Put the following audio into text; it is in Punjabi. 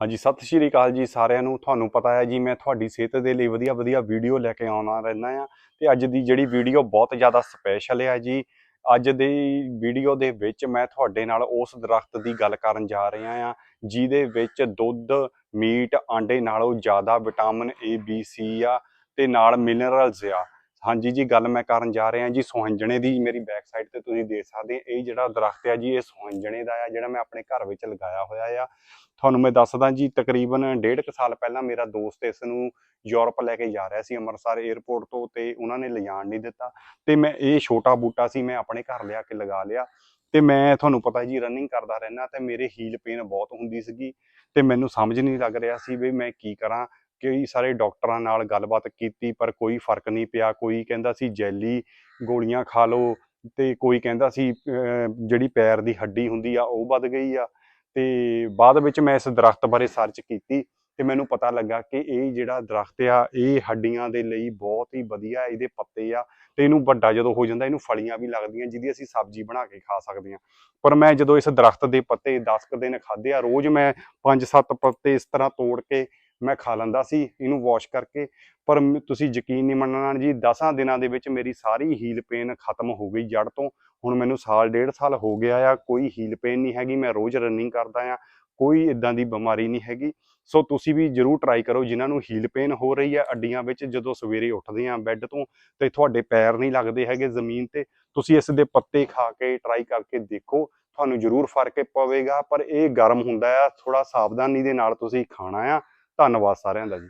ਹਾਂਜੀ, ਸਤਿ ਸ਼੍ਰੀ ਅਕਾਲ ਜੀ ਸਾਰਿਆਂ ਨੂੰ। ਤੁਹਾਨੂੰ ਪਤਾ ਹੈ ਜੀ, ਮੈਂ ਤੁਹਾਡੀ ਸਿਹਤ ਦੇ ਲਈ ਵਧੀਆ ਵਧੀਆ ਵੀਡੀਓ ਲੈ ਕੇ ਆਉਣਾ ਰਹਿੰਦਾ ਆ ਤੇ ਅੱਜ ਦੀ ਜਿਹੜੀ ਵੀਡੀਓ ਬਹੁਤ ਜ਼ਿਆਦਾ ਸਪੈਸ਼ਲ ਹੈ ਜੀ। ਅੱਜ ਦੀ ਵੀਡੀਓ ਦੇ ਵਿੱਚ ਮੈਂ ਤੁਹਾਡੇ ਨਾਲ ਉਸ ਦਰਖਤ ਦੀ ਗੱਲ ਕਰਨ ਜਾ ਰਿਹਾ ਆ ਜਿਹਦੇ ਵਿੱਚ ਦੁੱਧ, ਮੀਟ, ਆਂਡੇ ਨਾਲੋਂ ਜ਼ਿਆਦਾ ਵਿਟਾਮਿਨ ਏ ਬੀ ਸੀ ਆ ਤੇ ਨਾਲ ਮਿਨਰਲਸ ਆ। ਹਾਂਜੀ ਜੀ, ਗੱਲ ਮੈਂ ਕਰਨ ਜਾ ਰਿਹਾ ਜੀ, ਸੁਹੰਜਣੇ ਦੀ ਮੇਰੀ ਬੈਕ ਸਾਈਡ ਤੇ ਤੁਸੀਂ ਦੇਖ ਸਕਦੇ ਆ ਇਹ ਜਿਹੜਾ ਦਰਖਤ ਆ ਜੀ, ਇਹ ਸੁਹੰਜਣੇ ਦਾ ਆ, ਜਿਹੜਾ ਮੈਂ ਆਪਣੇ ਘਰ ਵਿੱਚ ਲਗਾਇਆ ਹੋਇਆ ਆ। ਤੁਹਾਨੂੰ ਮੈਂ ਦੱਸਦਾ ਜੀ, ਤਕਰੀਬਨ ਡੇਢ ਕੁ ਸਾਲ ਪਹਿਲਾਂ ਮੇਰਾ ਦੋਸਤ ਇਸ ਨੂੰ ਯੂਰਪ ਲੈ ਕੇ ਜਾ ਰਿਹਾ ਸੀ, ਅੰਮ੍ਰਿਤਸਰ 에ਅਰਪੋਰਟ ਤੋਂ ਤੇ ਉਹਨਾਂ ਨੇ ਲਿਜਾਣ ਨਹੀਂ ਦਿੱਤਾ ਤੇ ਮੈਂ ਇਹ ਛੋਟਾ ਬੂਟਾ ਸੀ, ਮੈਂ ਆਪਣੇ ਘਰ ਲਿਆ ਕੇ ਲਗਾ ਲਿਆ ਤੇ ਮੈਂ ਤੁਹਾਨੂੰ ਪਤਾ ਜੀ ਰਨਿੰਗ ਕਰਦਾ ਰਹਿਣਾ ਤੇ ਮੇਰੇ ਹੀਲ ਪੇਨ ਬਹੁਤ ਹੁੰਦੀ ਸੀਗੀ ਤੇ ਮੈਨੂੰ ਸਮਝ ਨਹੀਂ ਲੱਗ ਰਿਹਾ ਸੀ ਵੀ ਮੈਂ ਕੀ ਕਰਾਂ। ਕਈ ਸਾਰੇ ਡਾਕਟਰਾਂ ਨਾਲ ਗੱਲਬਾਤ ਕੀਤੀ, ਪਰ ਕੋਈ ਫ਼ਰਕ ਨਹੀਂ ਪਿਆ। ਕੋਈ ਕਹਿੰਦਾ ਸੀ ਜੈਲੀ ਗੋਲੀਆਂ ਖਾ ਲਓ ਤੇ ਕੋਈ ਕਹਿੰਦਾ ਸੀ ਜਿਹੜੀ ਪੈਰ ਦੀ ਹੱਡੀ ਹੁੰਦੀ ਆ ਉਹ ਵੱਧ ਗਈ ਆ। ਤੇ ਬਾਅਦ ਵਿੱਚ ਮੈਂ ਇਸ ਦਰਖਤ ਬਾਰੇ ਸਰਚ ਕੀਤੀ ਤੇ ਮੈਨੂੰ ਪਤਾ ਲੱਗਾ ਕਿ ਇਹ ਜਿਹੜਾ ਦਰਖਤ ਆ, ਇਹ ਹੱਡੀਆਂ ਦੇ ਲਈ ਬਹੁਤ ਹੀ ਵਧੀਆ ਇਹਦੇ ਪੱਤੇ ਆ ਤੇ ਇਹਨੂੰ ਵੱਡਾ ਜਦੋਂ ਹੋ ਜਾਂਦਾ, ਇਹਨੂੰ ਫਲੀਆਂ ਵੀ ਲੱਗਦੀਆਂ ਜਿਹਦੀ ਅਸੀਂ ਸਬਜ਼ੀ ਬਣਾ ਕੇ ਖਾ ਸਕਦੇ ਹਾਂ। ਪਰ ਮੈਂ ਜਦੋਂ ਇਸ ਦਰਖਤ ਦੇ ਪੱਤੇ 10 ਕੁ ਦਿਨ ਖਾਦੇ ਆ, ਰੋਜ਼ ਮੈਂ 5-7 ਪੱਤੇ ਇਸ ਤਰ੍ਹਾਂ ਤੋੜ ਕੇ ਮੈਂ ਖਾ ਲੈਂਦਾ ਸੀ, ਇਹਨੂੰ ਵਾਸ਼ ਕਰਕੇ। ਪਰ ਤੁਸੀਂ ਯਕੀਨ ਨਹੀਂ ਮੰਨਣਾ ਜੀ 10 ਦਿਨਾਂ ਦੇ ਵਿੱਚ ਮੇਰੀ ਸਾਰੀ ਹੀਲ ਪੇਨ ਖਤਮ ਹੋ ਗਈ ਜੜ ਤੋਂ। ਹੁਣ ਮੈਨੂੰ ਸਾਲ, ਡੇਢ ਸਾਲ ਹੋ ਗਿਆ ਆ, ਕੋਈ ਹੀਲ ਪੇਨ ਨਹੀਂ ਹੈਗੀ, ਮੈਂ ਰੋਜ਼ ਰਨਿੰਗ ਕਰਦਾ ਆ, ਕੋਈ ਇਦਾਂ ਦੀ ਬਿਮਾਰੀ ਨਹੀਂ ਹੈਗੀ। ਸੋ ਤੁਸੀਂ ਵੀ ਜਰੂਰ ਟਰਾਈ ਕਰੋ, ਜਿਨ੍ਹਾਂ ਨੂੰ ਹੀਲ ਪੇਨ ਹੋ ਰਹੀ ਹੈ ਅੱਡੀਆਂ ਵਿੱਚ, ਜਦੋਂ ਸਵੇਰੇ ਉੱਠਦੇ ਆ ਬੈੱਡ ਤੋਂ, ਤੇ ਤੁਹਾਡੇ ਪੈਰ ਨਹੀਂ ਲੱਗਦੇ ਹੈਗੇ ਜ਼ਮੀਨ ਤੇ। ਤੁਸੀਂ ਇਸ ਦੇ ਪੱਤੇ ਖਾ ਕੇ ਟਰਾਈ ਕਰਕੇ ਦੇਖੋ, ਤੁਹਾਨੂੰ ਜਰੂਰ ਫ਼ਰਕ ਪਵੇਗਾ, ਪਰ ਇਹ ਗਰਮ ਹੁੰਦਾ ਆ ਥੋੜਾ ਸਾਵਧਾਨੀ ਦੇ ਨਾਲ ਤੁਸੀਂ ਖਾਣਾ ਆ। ਧੰਨਵਾਦ ਸਾਰਿਆਂ ਦਾ ਜੀ।